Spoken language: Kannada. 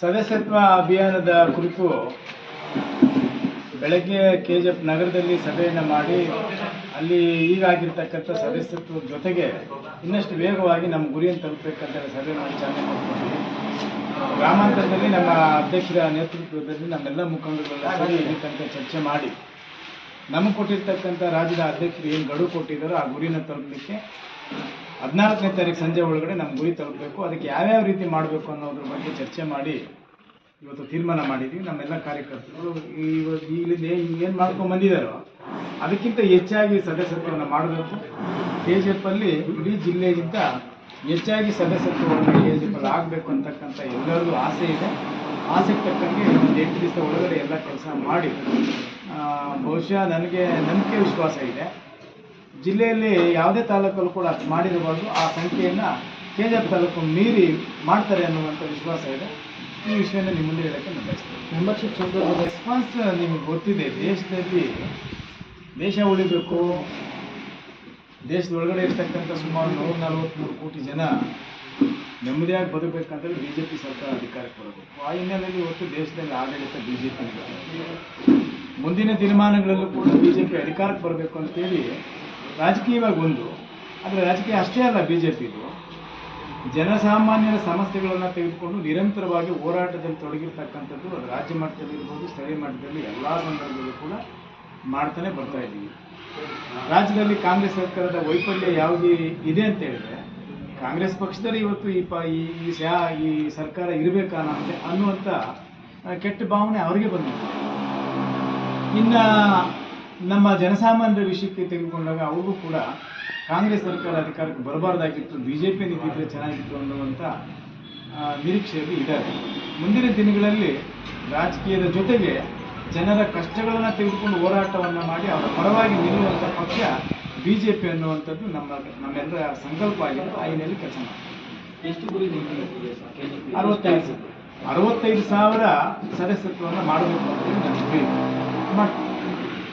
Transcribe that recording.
ಸದಸ್ಯತ್ವ ಅಭಿಯಾನದ ಕುರಿತು ಬೆಳಗ್ಗೆ ಕೆ ಜಿ ಎಫ್ ನಗರದಲ್ಲಿ ಸಭೆಯನ್ನು ಮಾಡಿ ಅಲ್ಲಿ ಈಗಾಗಿರ್ತಕ್ಕಂಥ ಸದಸ್ಯತ್ವದ ಜೊತೆಗೆ ಇನ್ನಷ್ಟು ವೇಗವಾಗಿ ನಮ್ಮ ಗುರಿಯನ್ನು ತಲುಪಬೇಕಂತ ಸಭೆ ಮಾಡಿ ಚಾಲನೆ ಮಾಡಿಕೊಂಡ್ವಿ ಗ್ರಾಮಾಂತರದಲ್ಲಿ ನಮ್ಮ ಅಧ್ಯಕ್ಷರ ನೇತೃತ್ವದಲ್ಲಿ ನಮ್ಮೆಲ್ಲ ಮುಖಂಡರುಗಳ ಸರಿ ತನಕ ಚರ್ಚೆ ಮಾಡಿ ನಮಗೆ ಕೊಟ್ಟಿರ್ತಕ್ಕಂಥ ರಾಜ್ಯದ ಅಧ್ಯಕ್ಷರು ಏನು ಗಡುವು ಕೊಟ್ಟಿದ್ದಾರೋ ಆ ಗುರಿನ ತಲುಪಲಿಕ್ಕೆ ಹದಿನಾಲ್ಕನೇ ತಾರೀಕು ಸಂಜೆ ಒಳಗಡೆ ನಮ್ಮ ಗುರಿ ತಲುಪಬೇಕು. ಅದಕ್ಕೆ ಯಾವ್ಯಾವ ರೀತಿ ಮಾಡಬೇಕು ಅನ್ನೋದ್ರ ಬಗ್ಗೆ ಚರ್ಚೆ ಮಾಡಿ ಇವತ್ತು ತೀರ್ಮಾನ ಮಾಡಿದ್ದೀವಿ ನಮ್ಮೆಲ್ಲ ಕಾರ್ಯಕರ್ತರು. ಇವತ್ತು ಇಲ್ಲಿಂದ ಏನು ಮಾಡ್ಕೊಂಡು ಬಂದಿದ್ದಾರೋ ಅದಕ್ಕಿಂತ ಹೆಚ್ಚಾಗಿ ಸದಸ್ಯತ್ವವನ್ನು ಮಾಡಬೇಕು. ಕೆ ಜಿ ಎಫ್ ಅಲ್ಲಿ ಇಡೀ ಜಿಲ್ಲೆಗಿಂತ ಹೆಚ್ಚಾಗಿ ಸದಸ್ಯತ್ವವನ್ನು ಕೆ ಜಿ ಎಫ್ ಆಗಬೇಕು ಅಂತಕ್ಕಂಥ ಎಲ್ಲರಿಗೂ ಆಸೆ ಇದೆ. ಆಸೆಗೆ ತಕ್ಕಂಗೆ ಎಂಟು ದಿವಸ ಒಳಗಡೆ ಎಲ್ಲ ಕೆಲಸ ಮಾಡಿ ಬಹುಶಃ ನನಗೆ ನಂಬಿಕೆ ವಿಶ್ವಾಸ ಇದೆ. ಜಿಲ್ಲೆಯಲ್ಲಿ ಯಾವುದೇ ತಾಲೂಕಲ್ಲೂ ಕೂಡ ಮಾಡಿರಬಾರ್ದು. ಆ ಸಂಖ್ಯೆಯನ್ನು ಕೆ ಜಿ ಎಫ್ ತಾಲೂಕು ಮೀರಿ ಮಾಡ್ತಾರೆ ಅನ್ನುವಂಥ ವಿಶ್ವಾಸ ಇದೆ. ಈ ವಿಷಯನ ನಿಮ್ಮ ಮುಂದೆ ಹೇಳಕ್ಕೆ ನಾನು ಬಯಸ್ತೇನೆ. ಮೆಂಬರ್ಶಿಪ್ ರೆಸ್ಪಾನ್ಸ್ ನಿಮಗೆ ಗೊತ್ತಿದೆ. ದೇಶದಲ್ಲಿ ದೇಶ ಉಳಿಬೇಕು. ದೇಶದ ಒಳಗಡೆ ಇರ್ತಕ್ಕಂಥ ಸುಮಾರು ನೂರ ನಲವತ್ತ್ಮೂರು ಕೋಟಿ ಜನ ನೆಮ್ಮದಿಯಾಗಿ ಬದುಕಬೇಕಂತೇಳಿ ಬಿ ಜೆ ಪಿ ಸರ್ಕಾರ ಅಧಿಕಾರಕ್ಕೆ ಬರಬೇಕು. ಆ ಹಿನ್ನೆಲೆಯಲ್ಲಿ ಇವತ್ತು ದೇಶದಲ್ಲಿ ಆಡಳಿತ ಬಿ ಜೆ ಪಿ ಮುಂದಿನ ದಿನಮಾನಗಳಲ್ಲೂ ಕೂಡ ಬಿ ಜೆ ಪಿ ಅಧಿಕಾರಕ್ಕೆ ಬರಬೇಕು ಅಂತೇಳಿ ರಾಜಕೀಯವಾಗಿ ಒಂದು, ಆದರೆ ರಾಜಕೀಯ ಅಷ್ಟೇ ಅಲ್ಲ ಬಿ ಜೆ ಪಿದು ಜನಸಾಮಾನ್ಯರ ಸಮಸ್ಯೆಗಳನ್ನು ತೆಗೆದುಕೊಂಡು ನಿರಂತರವಾಗಿ ಹೋರಾಟದಲ್ಲಿ ತೊಡಗಿರ್ತಕ್ಕಂಥದ್ದು ಅದು ರಾಜ್ಯ ಮಟ್ಟದಲ್ಲಿ ಇರ್ಬೋದು, ಸ್ಥಳೀಯ ಮಟ್ಟದಲ್ಲಿ ಎಲ್ಲ ಸಂದರ್ಭದಲ್ಲೂ ಕೂಡ ಮಾಡ್ತಾನೆ ಬರ್ತಾ ಇದ್ದೀವಿ. ರಾಜ್ಯದಲ್ಲಿ ಕಾಂಗ್ರೆಸ್ ಸರ್ಕಾರದ ವೈಫಲ್ಯ ಯಾವುದೇ ಇದೆ ಅಂತ ಹೇಳಿದ್ರೆ, ಕಾಂಗ್ರೆಸ್ ಪಕ್ಷದಲ್ಲಿ ಇವತ್ತು ಈ ಪ ಈ ಸ್ಯಾ- ಈ ಸರ್ಕಾರ ಇರಬೇಕಾ ನಮಗೆ ಅನ್ನುವಂಥ ಕೆಟ್ಟ ಭಾವನೆ ಅವರಿಗೆ ಬಂದಿದೆ. ಇನ್ನ ನಮ್ಮ ಜನಸಾಮಾನ್ಯರ ವಿಷಯಕ್ಕೆ ತೆಗೆದುಕೊಂಡಾಗ ಅವರು ಕೂಡ ಕಾಂಗ್ರೆಸ್ ಸರ್ಕಾರ ಅಧಿಕಾರಕ್ಕೆ ಬರಬಾರ್ದಾಗಿತ್ತು ಬಿ ಜೆ ಪಿ ನಿಂತಿದ್ರೆ ಚೆನ್ನಾಗಿತ್ತು ಅನ್ನುವಂಥ ನಿರೀಕ್ಷೆಯಲ್ಲಿ ಇದ್ದಾರೆ. ಮುಂದಿನ ದಿನಗಳಲ್ಲಿ ರಾಜಕೀಯದ ಜೊತೆಗೆ ಜನರ ಕಷ್ಟಗಳನ್ನು ತೆಗೆದುಕೊಂಡು ಹೋರಾಟವನ್ನು ಮಾಡಿ ಅವರ ಪರವಾಗಿ ನಿಲ್ಲುವಂಥ ಪಕ್ಷ ಬಿ ಜೆ ಪಿ ಅನ್ನುವಂಥದ್ದು ನಮ್ಮ ನಮ್ಮೆಲ್ಲರ ಸಂಕಲ್ಪ ಆಗಿದ್ದು ಆ ಹಿನ್ನೆಲೆಯಲ್ಲಿ ಕೆಲಸ ಮಾಡ್ತೀವಿ. ಎಷ್ಟು ಗುರಿ ಅರವತ್ತೈದು. ಅರವತ್ತೈದು ಸಾವಿರ ಸದಸ್ಯತ್ವವನ್ನು ಮಾಡಬೇಕು ಅಂತ ಹೇಳಿ ಮಾಡ್ತೀವಿ